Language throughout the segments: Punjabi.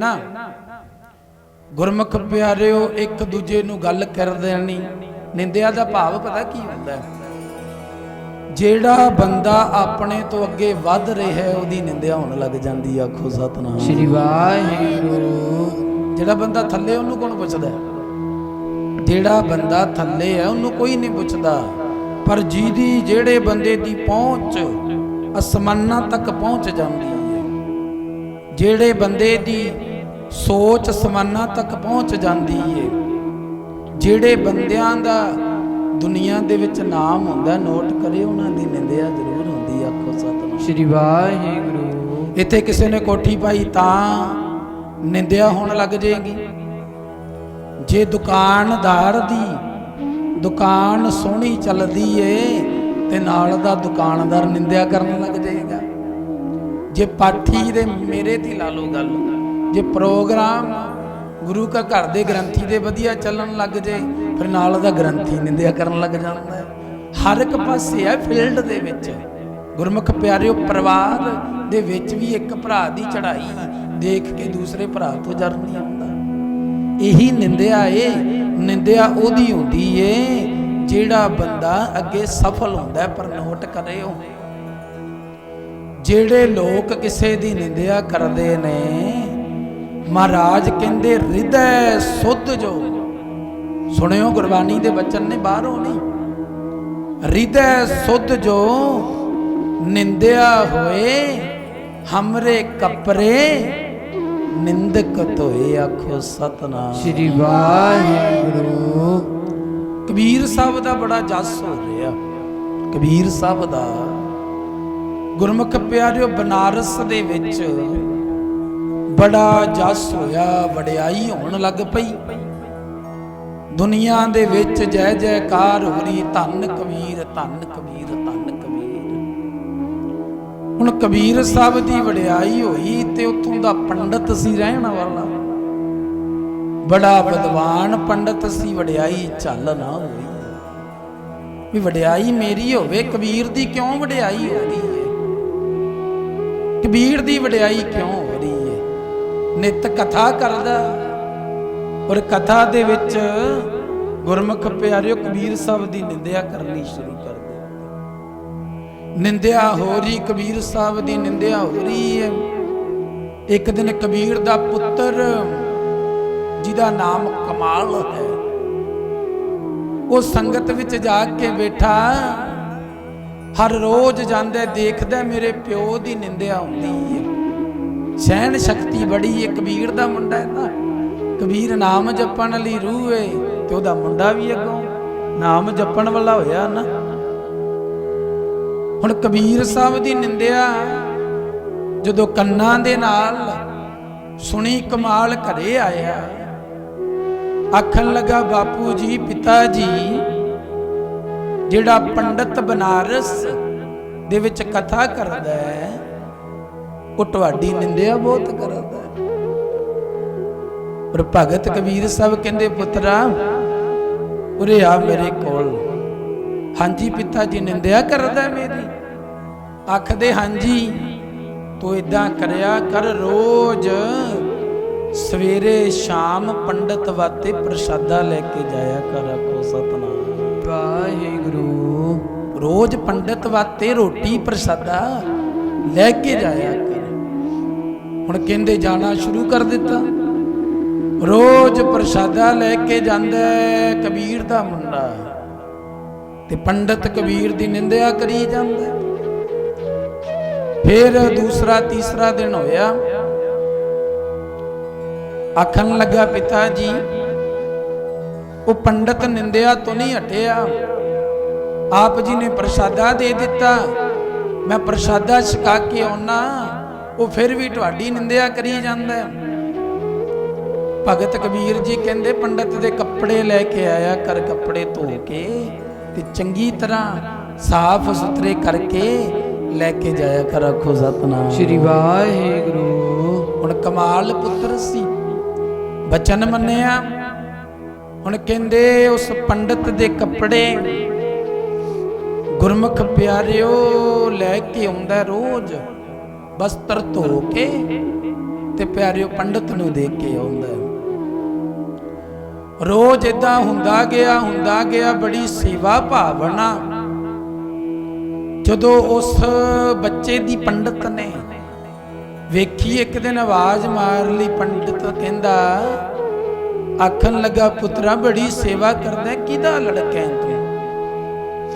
ਨਾ। ਗੁਰਮੁਖ ਪਿਆਰਿਓ ਇੱਕ ਦੂਜੇ ਨੂੰ ਗੱਲ ਕਰਦੇ ਨਹੀਂ ਨਿੰਦਿਆ ਦਾ ਭਾਵ ਪਤਾ ਕੀ ਹੁੰਦਾ ਹੈ? ਜਿਹੜਾ ਬੰਦਾ ਆਪਣੇ ਤੋਂ ਅੱਗੇ ਵੱਧ ਰਿਹਾ ਹੈ ਉਹਦੀ ਨਿੰਦਿਆ ਹੋਣ ਲੱਗ ਜਾਂਦੀ ਆ ਆਖੋ ਸਤਨਾਮ। ਸ੍ਰੀ ਵਾਹਿਗੁਰੂ। ਜਿਹੜਾ ਬੰਦਾ ਥੱਲੇ ਉਹਨੂੰ ਕੌਣ ਪੁੱਛਦਾ? ਜਿਹੜਾ ਬੰਦਾ ਥੱਲੇ ਹੈ ਉਹਨੂੰ ਕੋਈ ਨਹੀਂ ਪੁੱਛਦਾ। ਪਰ ਜਿਹਦੀ ਜਿਹੜੇ ਬੰਦੇ ਦੀ ਪਹੁੰਚ ਅਸਮਾਨਾਂ ਤੱਕ ਪਹੁੰਚ ਜਾਂਦੀ ਹੈ ਜਿਹੜੇ ਬੰਦੇ ਦੀ ਸੋਚ ਅਸਮਾਨਾਂ ਤੱਕ ਪਹੁੰਚ ਜਾਂਦੀ ਹੈ ਜਿਹੜੇ ਬੰਦਿਆਂ ਦਾ ਦੁਨੀਆ ਦੇ ਵਿੱਚ ਨਾਮ ਹੁੰਦਾ ਨੋਟ ਕਰੇ ਉਹਨਾਂ ਦੀ ਨਿੰਦਿਆ ਜ਼ਰੂਰ ਹੁੰਦੀ ਆਖੋ ਸਤਨਾਮ ਸ੍ਰੀ ਵਾਹਿਗੁਰੂ। ਇੱਥੇ ਕਿਸੇ ਨੇ ਕੋਠੀ ਪਾਈ ਤਾਂ ਨਿੰਦਿਆ ਹੋਣ ਲੱਗ ਜਾਏਗੀ। ਜੇ ਦੁਕਾਨਦਾਰ ਦੀ ਦੁਕਾਨ ਸੋਹਣੀ ਚੱਲਦੀ ਏ ਤੇ ਨਾਲ ਦਾ ਦੁਕਾਨਦਾਰ ਨਿੰਦਿਆ ਕਰਨ ਲੱਗ ਜਾਏਗਾ। ਜੇ ਪਾਠੀ ਦੇ ਮੇਰੇ ਦੀ ਲਾ ਲਓ ਗੱਲ। ਜੇ ਪ੍ਰੋਗਰਾਮ ਗੁਰੂ ਕਾ ਘਰ ਦੇ ਗ੍ਰੰਥੀ ਦੇ ਵਧੀਆ ਚੱਲਣ ਲੱਗ ਜੇ ਫਿਰ ਨਾਲ ਦਾ ਗ੍ਰੰਥੀ ਨਿੰਦਿਆ ਕਰਨ ਲੱਗ ਜਾਂਦਾ ਹੈ। ਹਰ ਇੱਕ ਪਾਸੇ ਹੈ ਫੀਲਡ ਦੇ ਵਿੱਚ। ਗੁਰਮੁਖ ਪਿਆਰਿਓ ਪਰਿਵਾਰ ਦੇ ਵਿੱਚ ਵੀ ਇੱਕ ਭਰਾ ਦੀ ਚੜ੍ਹਾਈ ਦੇਖ ਕੇ ਦੂਸਰੇ ਭਰਾ ਤੋਂ ਜਰ ਨਹੀਂ ਆਉਂਦਾ। ਇਹੀ ਨਿੰਦਿਆ ਏ ਨਿੰਦਿਆ ਉਹਦੀ ਹੁੰਦੀ ਏ ਜਿਹੜਾ ਬੰਦਾ ਅੱਗੇ ਸਫਲ ਹੁੰਦਾ ਹੈ, ਪਰ ਨੋਟ ਕਰਿਓ ਜਿਹੜੇ ਲੋਕ ਕਿਸੇ ਦੀ ਨਿੰਦਿਆ ਕਰਦੇ ਨੇ ਮਹਾਰਾਜ ਕਹਿੰਦੇ ਹਿਰਦੈ ਸੁੱਧ ਜੋ। ਸੁਣਿਓ ਗੁਰਬਾਣੀ ਦੇ ਬਚਨ ਨੇ ਬਾਹਰੋਂ ਨਹੀਂ। ਹਿਰਦੈ ਸੁੱਧ ਜੋ ਨਿੰਦਿਆ ਹੋਏ ਹਮਰੇ ਕਪਰੇ ਨਿੰਦਕ ਧੋਏ ਆਖੋ ਸਤਨਾਮ। ਸ੍ਰੀ ਵਾਹਿਗੁਰੂ। ਕਬੀਰ ਸਾਹਿਬ ਦਾ ਬੜਾ ਜਸ ਹੋ ਰਿਹਾ। ਕਬੀਰ ਸਾਹਿਬ ਦਾ ਗੁਰਮੁਖ ਪਿਆਰਿਓ ਬਨਾਰਸ ਦੇ ਵਿੱਚ ਬੜਾ ਜਸ ਹੋਇਆ, ਵਡਿਆਈ ਹੋਣ ਲੱਗ ਪਈ। ਦੁਨੀਆ ਦੇ ਵਿੱਚ ਜੈ ਜੈਕਾਰ ਹੋ ਰਹੀ ਧੰਨ ਕਬੀਰ ਧੰਨ ਕਬੀਰ ਧੰਨ ਕਬੀਰ। ਹੁਣ ਕਬੀਰ ਸਾਹਿਬ ਦੀ ਵਡਿਆਈ ਹੋਈ ਤੇ ਉੱਥੋਂ ਦਾ ਪੰਡਤ ਸੀ ਰਹਿਣ ਵਾਲਾ। ਬੜਾ ਵਿਦਵਾਨ ਪੰਡਤ ਸੀ, ਵਡਿਆਈ ਚੱਲ ਨਾ ਹੋਈ। ਵੀ ਵਡਿਆਈ ਮੇਰੀ ਹੋਵੇ, ਕਬੀਰ ਦੀ ਕਿਉਂ ਵਡਿਆਈ ਹੋ ਰਹੀ ਹੈ ਕਬੀਰ ਦੀ ਵਡਿਆਈ ਕਿਉਂ ਹੋ ਰਹੀ ਨਿਤ ਕਥਾ ਕਰਦਾ। ਔਰ ਕਥਾ ਦੇ ਵਿੱਚ ਗੁਰਮੁਖ ਪਿਆਰਿਓ ਕਬੀਰ ਸਾਹਿਬ ਦੀ ਨਿੰਦਿਆ ਕਰਨੀ ਸ਼ੁਰੂ ਕਰ ਦਿੱਤੀ। ਨਿੰਦਿਆ ਹੋ ਰਹੀ ਕਬੀਰ ਸਾਹਿਬ ਦੀ, ਨਿੰਦਿਆ ਹੋ ਰਹੀ ਹੈ। ਇੱਕ ਦਿਨ ਕਬੀਰ ਦਾ ਪੁੱਤਰ, ਜਿਹਦਾ ਨਾਮ ਕਮਾਲ ਹੈ, ਉਹ ਸੰਗਤ ਵਿੱਚ ਜਾ ਕੇ ਬੈਠਾ। ਹਰ ਰੋਜ਼ ਜਾਂਦਾ ਦੇਖਦਾ ਮੇਰੇ ਪਿਓ ਦੀ ਨਿੰਦਿਆ ਹੁੰਦੀ ਹੈ। ਸਹਿਣ ਸ਼ਕਤੀ ਬੜੀ ਹੈ ਕਬੀਰ ਦਾ ਮੁੰਡਾ ਹੈ ਨਾ। ਕਬੀਰ ਨਾਮ ਜਪਣ ਲਈ ਰੂਹ ਹੈ ਤੇ ਉਹਦਾ ਮੁੰਡਾ ਵੀ ਅੱਗੋਂ ਨਾਮ ਜਪਣ ਵਾਲਾ ਹੋਇਆ ਨਾ। ਹੁਣ ਕਬੀਰ ਸਾਹਿਬ ਦੀ ਨਿੰਦਿਆ ਜਦੋਂ ਕੰਨਾਂ ਦੇ ਨਾਲ ਸੁਣੀ ਕਮਾਲ ਘਰੇ ਆਇਆ, ਆਖਣ ਲੱਗਾ, ਬਾਪੂ ਜੀ, ਪਿਤਾ ਜੀ, ਜਿਹੜਾ ਪੰਡਤ ਬਨਾਰਸ ਦੇ ਵਿੱਚ ਕਥਾ ਕਰਦਾ ਹੈ ਉਹ ਤੁਹਾਡੀ ਨਿੰਦਿਆ ਬਹੁਤ ਕਰਦਾ ਪਰ ਭਗਤ ਕਬੀਰ ਸਾਹਿਬ ਕਹਿੰਦੇ ਪੁੱਤਰਾ ਉਰੇ ਆ ਮੇਰੇ ਕੋਲ। ਹਾਂਜੀ ਪਿਤਾ ਜੀ ਨਿੰਦਿਆ ਕਰਦਾ ਮੇਰੀ। ਆਖਦੇ ਹਾਂਜੀ ਤੂੰ ਇਦਾਂ ਕਰਿਆ ਕਰ ਰੋਜ਼। ਸਵੇਰੇ ਸ਼ਾਮ ਪੰਡਤ ਵਾਤੇ ਪ੍ਰਸ਼ਾਦਾ ਲੈ ਕੇ ਜਾਇਆ ਕਰ ਆਖੋ ਸਤਨਾਮ। ਵਾਹਿਗੁਰੂ। ਰੋਜ਼ ਪੰਡਤ ਵਾਤੇ ਰੋਟੀ ਪ੍ਰਸ਼ਾਦਾ ਲੈ ਕੇ ਜਾਇਆ ਕਰ। ਹੁਣ ਕਹਿੰਦੇ ਜਾਣਾ ਸ਼ੁਰੂ ਕਰ ਦਿੱਤਾ। ਰੋਜ਼ ਪ੍ਰਸ਼ਾਦਾ ਲੈ ਕੇ ਜਾਂਦਾ ਕਬੀਰ ਦਾ ਮੁੰਡਾ। ਤੇ ਪੰਡਤ ਕਬੀਰ ਦੀ ਨਿੰਦਿਆ ਕਰੀ ਜਾਂਦਾ। ਫਿਰ ਦੂਸਰਾ, ਤੀਸਰਾ ਦਿਨ ਹੋਇਆ। ਆਖਣ ਲੱਗਾ ਪਿਤਾ ਜੀ ਉਹ ਪੰਡਤ ਨਿੰਦਿਆ ਤੋਂ ਨਹੀਂ ਹਟਿਆ। ਆਪ ਜੀ ਨੇ ਪ੍ਰਸ਼ਾਦਾ ਦੇ ਦਿੱਤਾ। ਮੈਂ ਪ੍ਰਸ਼ਾਦਾ ਛਕਾ ਕੇ ਆਉਣਾ ਉਹ ਫਿਰ ਵੀ ਤੁਹਾਡੀ ਨਿੰਦਿਆ ਕਰੀ ਜਾਂਦਾ ਹੈ। ਭਗਤ ਕਬੀਰ ਜੀ ਕਹਿੰਦੇ ਪੰਡਤ ਦੇ ਕੱਪੜੇ ਲੈ ਕੇ ਆਇਆ ਕਰ ਕੱਪੜੇ ਧੋ ਕੇ ਤੇ ਚੰਗੀ ਤਰ੍ਹਾਂ ਸਾਫ਼ ਸੁਥਰੇ ਕਰਕੇ ਲੈ ਕੇ ਜਾਇਆ ਕਰ ਆਖੋ ਸਤਨਾਮ। ਸ੍ਰੀ ਵਾਹਿਗੁਰੂ। ਹੁਣ ਕਮਾਲ ਪੁੱਤਰ ਸੀ ਬਚਨ ਮੰਨਿਆ। ਹੁਣ ਕਹਿੰਦੇ ਉਸ ਪੰਡਤ ਦੇ ਕੱਪੜੇ ਗੁਰਮੁਖ ਪਿਆਰਿਓ ਲੈ ਕੇ ਆਉਂਦਾ ਰੋਜ਼। ਬਸਤਰ ਧੋ ਕੇ ਤੇ ਪਿਆਰਿਓ ਪੰਡਤ ਨੂੰ ਦੇਖ ਕੇ ਆਉਂਦਾ ਰੋਜ਼ ਇਦਾਂ ਹੁੰਦਾ ਗਿਆ ਹੁੰਦਾ ਗਿਆ, ਬੜੀ ਸੇਵਾ ਭਾਵਨਾ। ਜਦੋਂ ਉਸ ਬੱਚੇ ਦੀ ਪੰਡਤ ਨੇ ਵੇਖੀ, ਇੱਕ ਦਿਨ ਆਵਾਜ਼ ਮਾਰ ਲਈ ਪੰਡਤ, ਕਹਿੰਦਾ, ਆਖਣ ਲੱਗਾ, ਪੁੱਤਰਾ, ਬੜੀ ਸੇਵਾ ਕਰਦਾ, ਕਿਹਦਾ ਲੜਕਾ ਹੈ ਤੂੰ?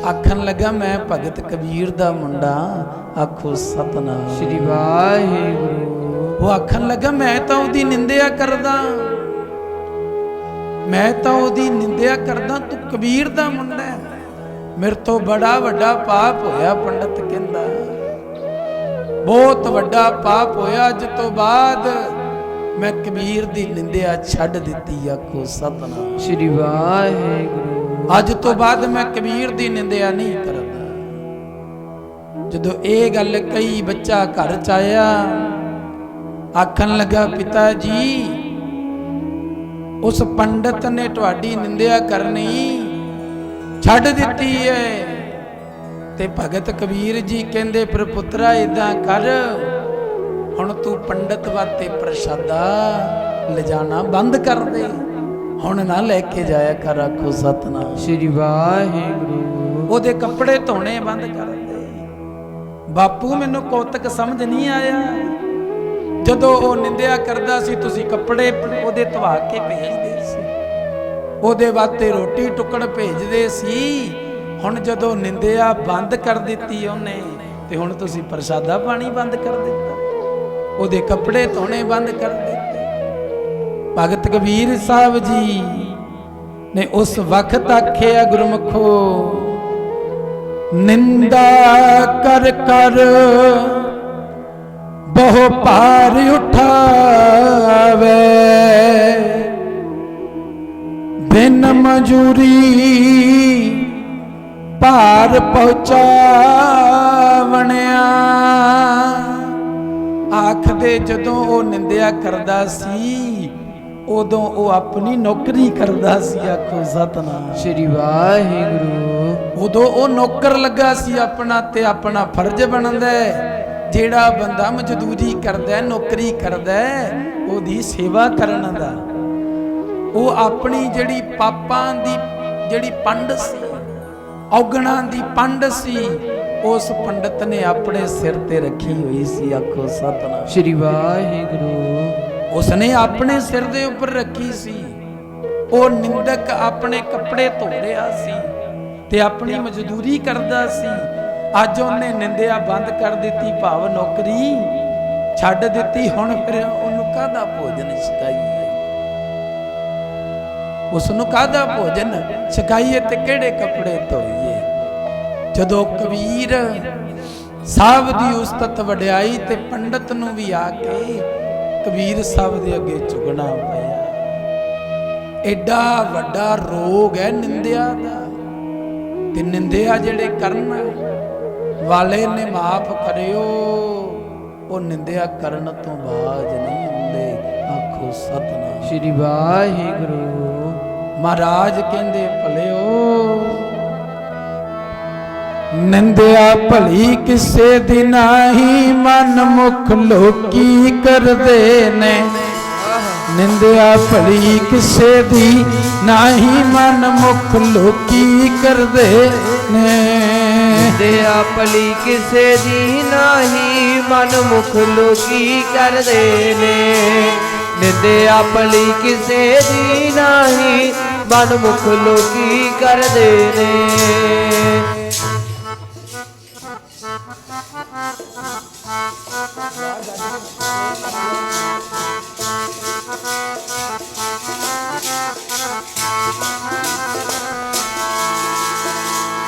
ਆਖਣ ਲੱਗਾ ਮੈਂ ਭਗਤ ਕਬੀਰ ਦਾ ਮੁੰਡਾ ਆਖੋ ਸਤਨਾਮ। ਸ੍ਰੀ ਵਾਹਿਗੁਰੂ। ਉਹ ਆਖਣ ਲੱਗਾ ਮੈਂ ਤਾਂ ਉਹਦੀ ਨਿੰਦਿਆ ਕਰਦਾ। ਮੈਂ ਤਾਂ ਉਹਦੀ ਨਿੰਦਿਆ ਕਰਦਾ ਤੂੰ ਕਬੀਰ ਦਾ ਮੁੰਡਾ ਹੈ। ਮੇਰੇ ਤੋਂ ਬੜਾ ਵੱਡਾ ਪਾਪ ਹੋਇਆ ਪੰਡਤ ਕਹਿੰਦਾ। ਬਹੁਤ ਵੱਡਾ ਪਾਪ ਹੋਇਆ ਅੱਜ ਤੋਂ ਬਾਅਦ ਮੈਂ ਕਬੀਰ ਦੀ ਨਿੰਦਿਆ ਛੱਡ ਦਿੱਤੀ ਆਖੋ ਸਤਨਾਮ। ਸ੍ਰੀ ਵਾਹਿਗੁਰੂ। ਅੱਜ ਤੋਂ ਬਾਅਦ ਮੈਂ ਕਬੀਰ ਦੀ ਨਿੰਦਿਆ ਨਹੀਂ ਕਰਦਾ। ਜਦੋਂ ਇਹ ਗੱਲ ਕਈ ਬੱਚਾ ਘਰ ਚ ਆਇਆ, ਆਖਣ ਲੱਗਾ, ਪਿਤਾ ਜੀ, ਉਸ ਪੰਡਤ ਨੇ ਤੁਹਾਡੀ ਨਿੰਦਿਆ ਕਰਨੀ ਛੱਡ ਦਿੱਤੀ ਹੈ ਤੇ ਭਗਤ ਕਬੀਰ ਜੀ ਕਹਿੰਦੇ ਪਰ ਪੁੱਤਰਾ ਇਦਾਂ ਕਰ। ਹੁਣ ਤੂੰ ਪੰਡਤ ਵਾਤੇ ਪ੍ਰਸ਼ਾਦਾ ਲਿਜਾਣਾ ਬੰਦ ਕਰ ਦੇ। ਹੁਣ ਨਾ ਲੈ ਕੇ ਜਾਇਆ ਕਰ ਆਖੋ ਸਤਨਾਮ। ਸ੍ਰੀ ਵਾਹਿਗੁਰੂ। ਉਹਦੇ ਕੱਪੜੇ ਧੋਣੇ ਬੰਦ ਕਰ ਦੇ। ਬਾਪੂ ਮੈਨੂੰ ਕੋਤਕ ਸਮਝ ਨਹੀਂ ਆਇਆ। ਜਦੋਂ ਉਹ ਨਿੰਦਿਆ ਕਰਦਾ ਸੀ ਤੁਸੀਂ ਕੱਪੜੇ ਉਹਦੇ ਧਵਾ ਕੇ ਭੇਜਦੇ ਸੀ। ਉਹਦੇ ਵਾਸਤੇ ਰੋਟੀ ਟੁਕੜ ਭੇਜਦੇ ਸੀ। ਹੁਣ ਜਦੋਂ ਨਿੰਦਿਆ ਬੰਦ ਕਰ ਦਿੱਤੀ ਉਹਨੇ ਤੇ ਹੁਣ ਤੁਸੀਂ ਪ੍ਰਸ਼ਾਦਾ ਪਾਣੀ ਬੰਦ ਕਰ ਦਿੱਤਾ। ਉਹਦੇ ਕੱਪੜੇ ਧੋਣੇ ਬੰਦ ਕਰ ਦਿੱਤੇ ਭਗਤ ਕਬੀਰ ਸਾਹਿਬ ਜੀ ਨੇ ਉਸ ਵਕਤ ਆਖਿਆ, ਗੁਰਮਖੋ, ਨਿੰਦਾ ਕਰ ਕਰ, ਬਹੁ ਭਾਰ ਉਠਾਵੇ। ਬਿਨ ਮਜੂਰੀ ਭਾਰ ਪਹੁੰਚਾਵਣਿਆ। ਆਖਦੇ ਜਦੋਂ ਉਹ ਨਿੰਦਿਆ ਕਰਦਾ ਸੀ ਉਦੋਂ ਉਹ ਆਪਣੀ ਨੌਕਰੀ ਕਰਦਾ ਸੀ ਆਖੋ ਸਤਨਾਮ। ਸ੍ਰੀ ਵਾਹਿਗੁਰੂ। ਉਦੋਂ ਉਹ ਨੌਕਰ ਲੱਗਾ ਸੀ ਆਪਣਾ ਤੇ ਆਪਣਾ ਫਰਜ਼ ਬਣਦਾ ਹੈ। ਜਿਹੜਾ ਬੰਦਾ ਮਜ਼ਦੂਰੀ ਕਰਦਾ ਨੌਕਰੀ ਕਰਦਾ ਉਹਦੀ ਸੇਵਾ ਕਰਨ ਦਾ। ਉਹ ਆਪਣੀ ਜਿਹੜੀ ਪਾਪਾਂ ਦੀ ਜਿਹੜੀ ਪੰਡ ਸੀ ਔਗਣਾਂ ਦੀ ਪੰਡ ਸੀ ਉਸ ਪੰਡਤ ਨੇ ਆਪਣੇ ਸਿਰ ਤੇ ਰੱਖੀ ਹੋਈ ਸੀ ਆਖੋ ਸਤਨਾਮ। ਸ੍ਰੀ ਵਾਹਿਗੁਰੂ। ਉਸਨੇ ਆਪਣੇ ਸਿਰ ਦੇ ਉੱਪਰ ਰੱਖੀ ਸੀ। ਉਹ ਨਿੰਦਕ ਆਪਣੇ ਕੱਪੜੇ ਧੋ ਰਿਹਾ ਸੀ ਤੇ ਆਪਣੀ ਮਜ਼ਦੂਰੀ ਕਰਦਾ ਸੀ। ਅੱਜ ਉਹਨੇ ਨਿੰਦਿਆ ਬੰਦ ਕਰ ਦਿੱਤੀ, ਭਾਵ ਨੌਕਰੀ ਛੱਡ ਦਿੱਤੀ। ਹੁਣ ਫਿਰ ਉਹਨੂੰ ਕਾਹਦਾ ਭੋਜਨ ਛਕਾਈਏ? ਉਸ ਨੂੰ ਕਾਹਦਾ ਭੋਜਨ ਛਕਾਈਏ ਤੇ ਕਿਹੜੇ ਕੱਪੜੇ ਧੋਈਏ? ਜਦੋਂ ਕਬੀਰ ਸਾਹਿਬ ਦੀ ਉਸਤਤ ਵਡਿਆਈ ਤੇ ਪੰਡਤ ਨੂੰ ਵੀ ਆ ਕੇ ਕਬੀਰ ਸਾਹਿਬ ਦੇ ਅੱਗੇ ਝੁਕਣਾ ਪਿਆ। ਐਡਾ ਵੱਡਾ ਰੋਗ ਹੈ ਨਿੰਦਿਆ ਦਾ। ਤੇ ਨਿੰਦਿਆ ਜਿਹੜੇ ਕਰਨ ਵਾਲੇ ਨੇ ਮਾਫ ਕਰਿਓ। ਉਹ ਨਿੰਦਿਆ ਕਰਨ ਤੋਂ ਬਾਅਦ ਨਹੀਂ ਹੁੰਦੇ। ਆਖੋ ਸਤਨਾਮ। ਸ੍ਰੀ ਵਾਹਿਗੁਰੂ। ਮਹਾਰਾਜ ਕਹਿੰਦੇ ਭਲਿਓ ਨਿੰਦਿਆ ਭਲੀ ਕਿਸੇ ਦੀ ਨਾਹੀ, ਮਨ ਮੁਖ ਲੋਕੀ ਕਰਦੇ ਨੇ। ਨਿੰਦਿਆ ਭਲੀ ਕਿਸੇ ਦੀ ਨਾਹੀ, ਮਨ ਮੁਖ ਲੋਕੀ ਕਰਦੇ ਨੇ। ਦੇ ਭਲੀ ਕਿਸੇ ਦੀ ਨਾਹੀ, ਮਨ ਮੁਖ ਲੋਕੀ ਕਰਦੇ ਨੇ। ਨਿੰਦੇ ਭਲੀ ਕਿਸੇ ਦੀ ਨਾਹੀ, ਮਨ ਮੁਖ ਲੋਕੀ ਕਰਦੇ ਨੇ।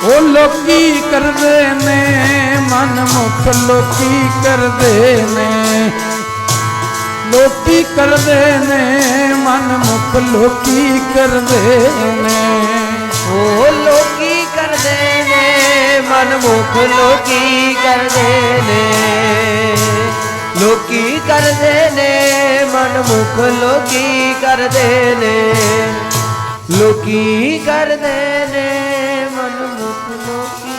ਉਹ ਲੋਕੀ ਕਰਦੇ ਨੇ, ਮਨ ਮੁਖ ਲੋਕੀ ਕਰਦੇ ਨੇ। ਲੋਕੀ ਕਰਦੇ ਨੇ, ਮਨ ਮੁਖ ਲੋਕੀ ਕਰਦੇ ਨੇ। ਉਹ ਲੋਕੀ ਕਰਦੇ ਮਨਮੁਖ ਲੋਕੀ ਕਰਦੇ ਨੇ। ਲੋਕੀ ਕਰਦੇ ਨੇ ਮਨਮੁਖ ਲੋਕੀ ਕਰਦੇ ਨੇ। ਲੋਕੀ ਕਰਦੇ ਨੇ ਮਨਮੁਖ ਲੋਕੀ।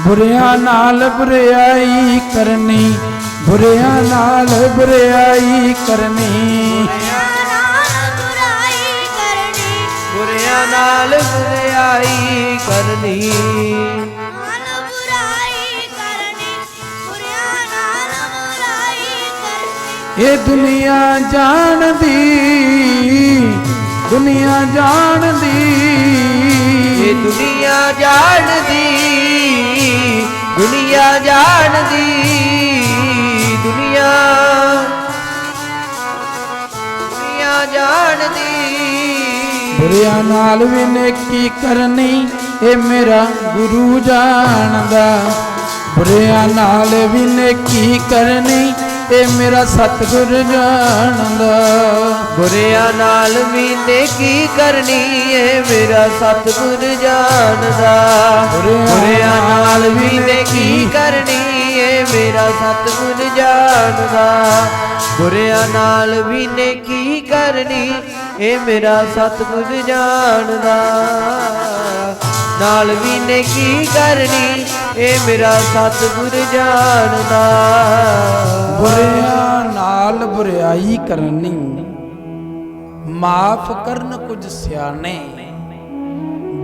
ਬੁਰਿਆਂ ਨਾਲ ਬੁਰਾਈ ਕਰਨੀ। ਬੁਰਿਆਂ ਨਾਲ ਬੁਰਿਆਈ ਕਰਨੀ। ਬੁਰਿਆਂ ਨਾਲ ਬੁਰਿਆਈ ਕਰਨੀ। ਇਹ ਦੁਨੀਆ ਜਾਣਦੀ ਦੁਨੀਆ ਜਾਣਦੀ। ਇਹ ਦੁਨੀਆ ਜਾਣਦੀ ਦੁਨੀਆ ਜਾਣਦੀ। ਦੁਨੀਆ ਜਾਣਦੀ। ਬੁਰਿਆਂ ਨਾਲ ਵੀ ਨੇਕੀ ਕਰਨੀ ਇਹ ਮੇਰਾ ਗੁਰੂ ਜਾਣਦਾ। ਬੁਰਿਆਂ ਨਾਲ ਵੀ ਨੇਕੀ ਕਰਨੀ ਇਹ ਮੇਰਾ ਸਤਿਗੁਰ ਜਾਣਦਾ। ਬੁਰਿਆਂ ਨਾਲ ਵੀ ਨੇਕੀ ਕਰਨੀ ਏ ਮੇਰਾ ਸਤਿਗੁਰ ਜਾਣਦਾ। ਬੁਰਿਆਂ ਨਾਲ ਵੀ ਨੇਕੀ ਕਰਨੀ ਏ ਮੇਰਾ ਸਤਿਗੁਰ ਜਾਣਦਾ। ਬੁਰਿਆਂ ਨਾਲ ਵੀ ਨੇਕੀ ਕਰਨੀ ਏ ਮੇਰਾ ਸਤਿਗੁਰ ਜਾਣਦਾ। ਨਾਲ ਵੀ ਨੇਕੀ ਕਰਨੀ ਏ ਮੇਰਾ ਸਤਿਗੁਰ ਜਾਣਦਾ। ਬੁਰਿਆਂ ਨਾਲ ਬੁਰਿਆਈ ਕਰਨੀ, ਮਾਫ ਕਰਨ ਕੁਝ ਸਿਆਣੇ।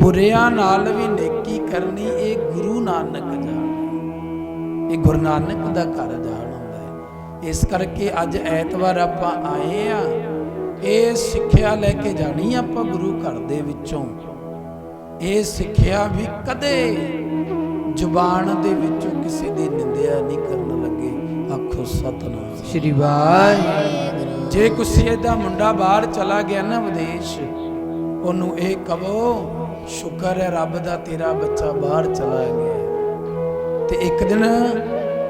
ਬੁਰਿਆਂ ਨਾਲ ਵੀ ਨੇਕੀ ਕਰਨੀ, ਇਹ ਗੁਰੂ ਨਾਨਕ ਜਾਣੇ ਇਹ ਗੁਰੂ ਨਾਨਕ ਦਾ ਘਰ ਜਾਣ ਹੁੰਦਾ ਹੈ। ਇਸ ਕਰਕੇ ਅੱਜ ਐਤਵਾਰ ਆਪਾਂ ਆਏ ਆ। ਇਹ ਸਿੱਖਿਆ ਲੈ ਕੇ ਜਾਣੀ ਆਪਾਂ ਗੁਰੂ ਘਰ ਦੇ ਵਿੱਚੋਂ। ਇਹ ਸਿੱਖਿਆ ਵੀ ਕਦੇ ਜ਼ੁਬਾਨ ਦੇ ਵਿੱਚੋਂ ਕਿਸੇ ਦੀ ਨਿੰਦਿਆ ਨਹੀਂ ਕਰਨ ਲੱਗੇ। ਆਖੋ ਸਤਨਾਮ। ਸ਼੍ਰੀ ਵਾਹਿਗੁਰੂ। ਜੇ ਕਿਸੇ ਦਾ ਮੁੰਡਾ ਬਾਹਰ ਚਲਾ ਗਿਆ ਨਾ ਵਿਦੇਸ਼ ਉਹਨੂੰ ਇਹ ਕਹੋ ਸ਼ੁਕਰ ਹੈ ਰੱਬ ਦਾ ਤੇਰਾ ਬੱਚਾ ਬਾਹਰ ਚਲਾ ਗਿਆ ਤੇ ਇੱਕ ਦਿਨ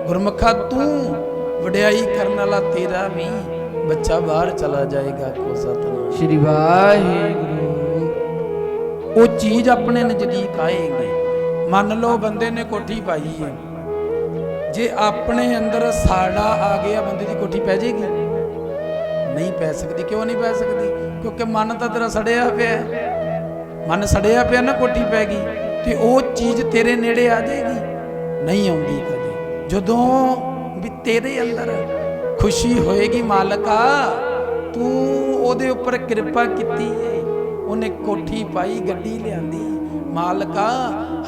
ਗੁਰਮਖਾ ਤੂੰ ਵਡਿਆਈ ਕਰਨ ਵਾਲਾ ਤੇਰਾ ਵੀ ਬੱਚਾ ਬਾਹਰ ਚਲਾ ਜਾਏਗਾ ਕੋ ਸਤਨਾਮ। ਸ਼੍ਰੀ ਵਾਹਿਗੁਰੂ। ਉਹ ਚੀਜ਼ ਆਪਣੇ ਨਜ਼ਦੀਕ ਆਏਗੀ। ਮੰਨ ਲਓ ਬੰਦੇ ਨੇ ਕੋਠੀ ਪਾਈ ਹੈ ਜੇ ਆਪਣੇ ਅੰਦਰ ਸਾੜਾ ਆ ਗਿਆ ਬੰਦੇ ਦੀ ਕੋਠੀ ਪੈ ਜਾਏਗੀ? ਨਹੀਂ ਪੈ ਸਕਦੀ। ਕਿਉਂ ਨਹੀਂ ਪੈ ਸਕਦੀ? ਕਿਉਂਕਿ ਮਨ ਤਾਂ ਤੇਰਾ ਸੜਿਆ ਪਿਆ। ਮਨ ਸੜਿਆ ਪਿਆ ਨਾ ਕੋਠੀ ਪੈ ਗਈ। ਤੇ ਉਹ ਚੀਜ਼ ਤੇਰੇ ਨੇੜੇ ਆ ਜਾਏਗੀ। ਨਹੀਂ ਆਉਂਦੀ ਕਦੇ। ਜਦੋਂ ਵੀ ਤੇਰੇ ਅੰਦਰ ਖੁਸ਼ੀ ਹੋਏਗੀ ਮਾਲਕਾ ਤੂੰ ਉਹਦੇ ਉੱਪਰ ਕਿਰਪਾ ਕੀਤੀ ਏ। ਉਹਨੇ ਕੋਠੀ ਪਾਈ ਗੱਡੀ ਲਿਆਂਦੀ। ਮਾਲਕਾ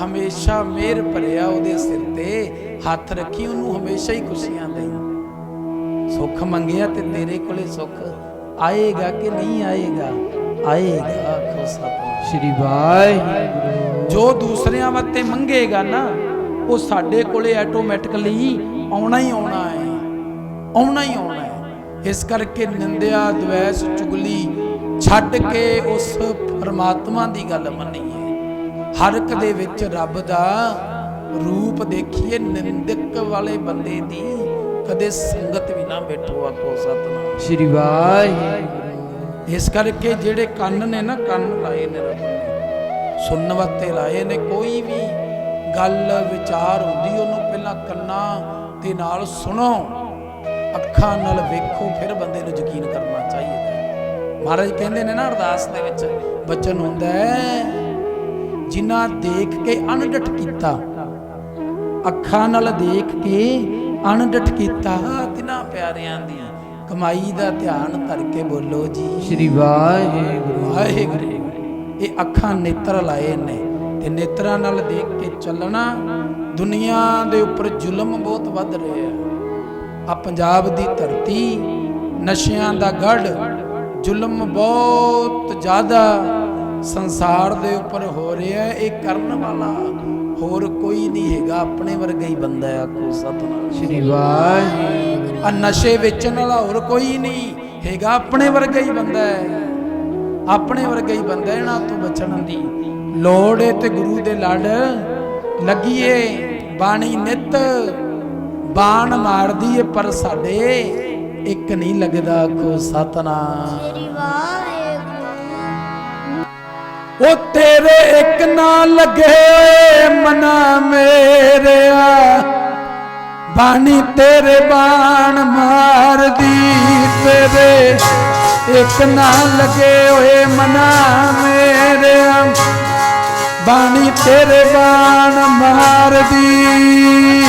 ਹਮੇਸ਼ਾ ਮਿਹਰ ਭਰਿਆ ਉਹਦੇ ਸਿਰ ਤੇ। ਹੱਥ ਰੱਖੀ ਉਹਨੂੰ ਹਮੇਸ਼ਾ ਹੀ ਖੁਸ਼ੀਆਂ ਦੇਈ। ਸੁੱਖ ਮੰਗਿਆ ਤੇ ਤੇਰੇ ਕੋਲੇ ਸੁੱਖ। ਆਏਗਾ ਕਿ ਨਹੀਂ ਆਏਗਾ? ਆਏਗਾ ਆਖੋ ਸਤਿ ਸ਼੍ਰੀ ਵਾਹਿਗੁਰੂ। ਜੋ ਦੂਸਰਿਆਂ ਵਾਸਤੇ ਮੰਗੇਗਾ ਨਾ ਉਹ ਸਾਡੇ ਕੋਲੇ ਆਟੋਮੈਟਿਕਲੀ ਆਉਣਾ ਹੀ ਆਉਣਾ ਹੈ। ਆਉਣਾ ਹੀ ਆਉਣਾ ਹੈ। ਇਸ ਕਰਕੇ ਨਿੰਦਿਆ ਦਵੈਸ ਚੁਗਲੀ ਛੱਡ ਕੇ ਉਸ ਪਰਮਾਤਮਾ ਦੀ ਗੱਲ ਮੰਨੀਏ। ਹਰ ਇੱਕ ਦੇ ਵਿੱਚ ਰੱਬ ਦਾ ਰੂਪ ਦੇਖੀਏ ਨਿੰਦਕ ਵਾਲੇ ਬੰਦੇ ਦੀ ਕਦੇ ਸੰਗਤ ਵੀ ਨਾ ਬੈਠੋ ਆਖੋ ਸਤਨਾਮ। ਸ਼੍ਰੀ ਵਾਹਿਗੁਰੂ। ਇਸ ਕਰਕੇ ਜਿਹੜੇ ਕੰਨ ਨੇ ਨਾ ਕੰਨ ਲਾਏ ਨੇ ਰੱਬ ਨੇ। ਸੁਣਨ ਵਾਸਤੇ ਲਾਏ ਨੇ ਕੋਈ ਵੀ ਗੱਲ ਵਿਚਾਰ ਹੁੰਦੀ ਉਹਨੂੰ ਪਹਿਲਾਂ ਕੰਨਾਂ ਦੇ ਨਾਲ ਸੁਣੋ। ਅੱਖਾਂ ਨਾਲ ਵੇਖੋ ਫਿਰ ਬੰਦੇ ਨੂੰ ਯਕੀਨ ਕਰਨਾ ਚਾਹੀਦਾ। ਮਹਾਰਾਜ ਕਹਿੰਦੇ ਨੇ ਨਾ ਅਰਦਾਸ ਦੇ ਵਿੱਚ ਬਚਨ ਹੁੰਦਾ ਹੈ ਜਿਨ੍ਹਾਂ ਦੇਖ ਕੇ ਅਣਡਟ ਕੀਤਾ ਅੱਖਾਂ ਨਾਲ ਦੇਖ ਕੇ ਅਣਡਟ ਕੀਤਾ ਤਿਨਾ ਪਿਆਰਿਆਂ ਦੀਆਂ ਕਮਾਈ ਦਾ ਧਿਆਨ ਧਰ ਕੇ ਬੋਲੋ ਜੀ। ਸ਼੍ਰੀ ਵਾਹਿਗੁਰੂ। ਵਾਹਿਗੁਰੂ। ਇਹ ਅੱਖਾਂ ਨੇਤਰ ਲਾਏ ਨੇ। ਤੇ ਨੇਤਰਾਂ ਨਾਲ ਦੇਖ ਕੇ ਚੱਲਣਾ ਦੁਨੀਆ ਦੇ ਉੱਪਰ ਜ਼ੁਲਮ ਬਹੁਤ ਵੱਧ ਰਿਹਾ ਹੈ। ਆ ਪੰਜਾਬ ਦੀ ਧਰਤੀ ਨਸ਼ਿਆਂ ਦਾ ਗੜ ਜ਼ੁਲਮ ਬਹੁਤ ਜ਼ਿਆਦਾ ਸੰਸਾਰ ਦੇ ਉੱਪਰ ਹੋ ਰਿਹਾ ਹੈ। ਇਹ ਕਰਨ ਵਾਲਾ ਹੋਰ ਕੋਈ ਨਹੀਂ ਹੈਗਾ। ਆਪਣੇ ਵਰਗਾ ਹੀ ਬੰਦਾ ਹੈ ਆਖੋ ਸਤਨਾਮ। ਸ਼੍ਰੀ ਵਾਹਿਗੁਰੂ। ਆ ਨਸ਼ੇ ਵੇਚਣ ਵਾਲਾ ਹੋਰ ਕੋਈ ਨਹੀਂ ਹੈਗਾ। ਆਪਣੇ ਵਰਗਾ ਹੀ ਬੰਦਾ ਹੈ। ਆਪਣੇ ਵਰਗਾ ਹੀ ਬੰਦਾ ਇਹਨਾਂ ਤੋਂ ਬਚਣ ਦੀ ਲੋੜ ਏ ਤੇ ਗੁਰੂ ਦੇ ਲੜ ਲੱਗੀਏ ਬਾਣੀ ਨਿਤ ਬਾਣ ਮਾਰਦੀ ਏ ਪਰ ਸਾਡੇ ਇੱਕ ਨਹੀਂ ਲੱਗਦਾ ਕੋ ਸਤਨਾਮ। ਉਹ ਤੇਰੇ ਇੱਕ ਨਾ ਲੱਗੇ ਮਨਾ ਮੇਰਿਆ। ਬਾਣੀ ਤੇਰੇ ਬਾਣ ਮਾਰਦੀ ਤੇਰੇ ਇੱਕ ਨਾ ਲੱਗੇ ਓਏ ਮਨਾ ਮੇਰੇ ਬਾਣੀ ਤੇਰੇ ਬਾਣ ਮਾਰਦੀ